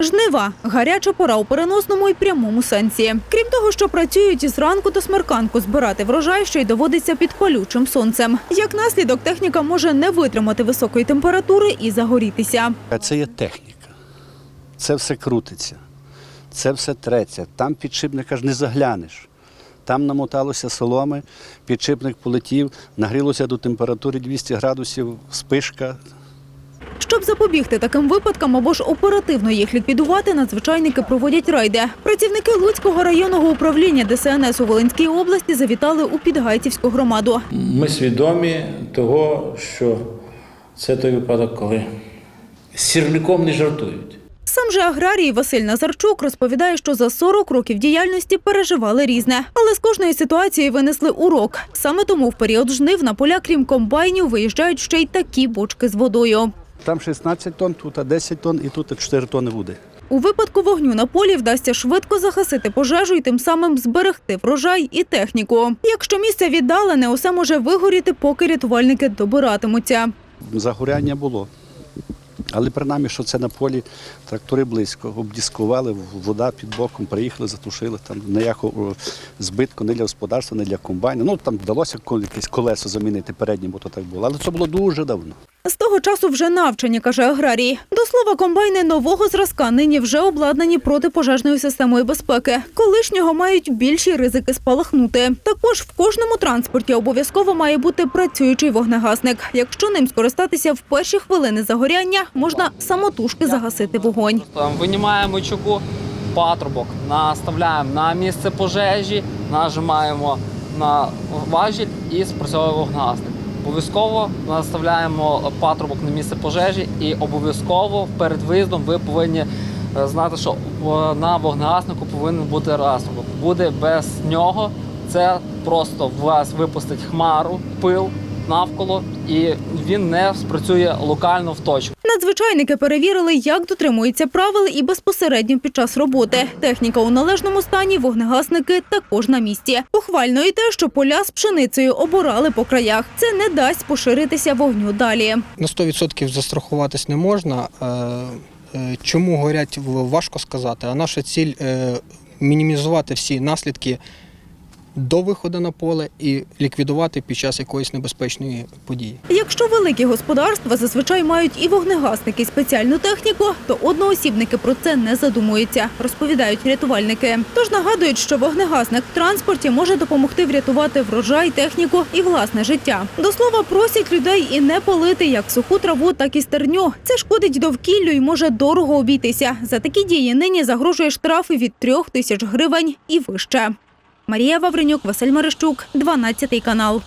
Жнива гаряча пора у переносному і прямому сенсі. Крім того, що працюють із ранку до смерканку збирати врожай, що й доводиться під палючим сонцем. Як наслідок, техніка може не витримати високої температури і загорітися. Це є техніка. Це все крутиться, це все треться. Там підшипника ж не заглянеш. Там намоталося соломи, підшипник полетів, нагрілося до температури 200 градусів, спишка. Щоб запобігти таким випадкам або ж оперативно їх ліквідувати, надзвичайники проводять рейди. Працівники Луцького районного управління ДСНС у Волинській області завітали у Підгайцівську громаду. Ми свідомі того, що це той випадок, коли з сірником не жартують. Сам же аграрій Василь Назарчук розповідає, що за 40 років діяльності переживали різне, але з кожної ситуації винесли урок. Саме тому в період жнив на поля, крім комбайнів, виїжджають ще й такі бочки з водою. Там 16 тонн, тут 10 тонн і тут 4 тонни води. У випадку вогню на полі вдасться швидко загасити пожежу і тим самим зберегти врожай і техніку. Якщо місце віддалене, усе може вигоріти, поки рятувальники добиратимуться. Загоряння було. Але принаймні, що це на полі трактори близько, обдіскували, вода під боком, приїхали, затушили. Там ніякого збитку не для господарства, не для комбайну. Ну там вдалося якесь колесо замінити переднє, бо то так було. Але це було дуже давно. З того часу вже навчені, каже аграрій. До слова, комбайни нового зразка нині вже обладнані протипожежною системою безпеки. Колишнього мають більші ризики спалахнути. Також в кожному транспорті обов'язково має бути працюючий вогнегасник. Якщо ним скористатися в перші хвилини загоряння, можна самотужки загасити вогонь. Винімаємо чуку патрубок, наставляємо на місце пожежі, нажимаємо на важіль і спрацьовує вогнегасник. Обов'язково наставляємо патрубок на місце пожежі і обов'язково перед виїздом ви повинні е, знати, що на вогнегаснику повинен бути расубок. Буде без нього, це просто в вас випустить хмару, пил навколо, і він не спрацює локально в точку. Надзвичайники перевірили, як дотримуються правил і безпосередньо під час роботи. Техніка у належному стані, вогнегасники також на місці. Похвально і те, що поля з пшеницею оборали по краях. Це не дасть поширитися вогню далі. На 100% застрахуватись не можна. Е, е, Чому горять, в- важко сказати. А наша ціль е, мінімізувати всі наслідки до виходу на поле і ліквідувати під час якоїсь небезпечної події. Якщо великі господарства зазвичай мають і вогнегасники, і спеціальну техніку, то одноосібники про це не задумуються, розповідають рятувальники. Тож нагадують, що вогнегасник в транспорті може допомогти врятувати врожай, техніку і власне життя. До слова, просять людей і не палити як суху траву, так і стерню. Це шкодить довкіллю і може дорого обійтися. За такі дії нині загрожує штрафи від трьох тисяч гривень і вище. Марія Вавренюк, Василь Марищук, 12 канал.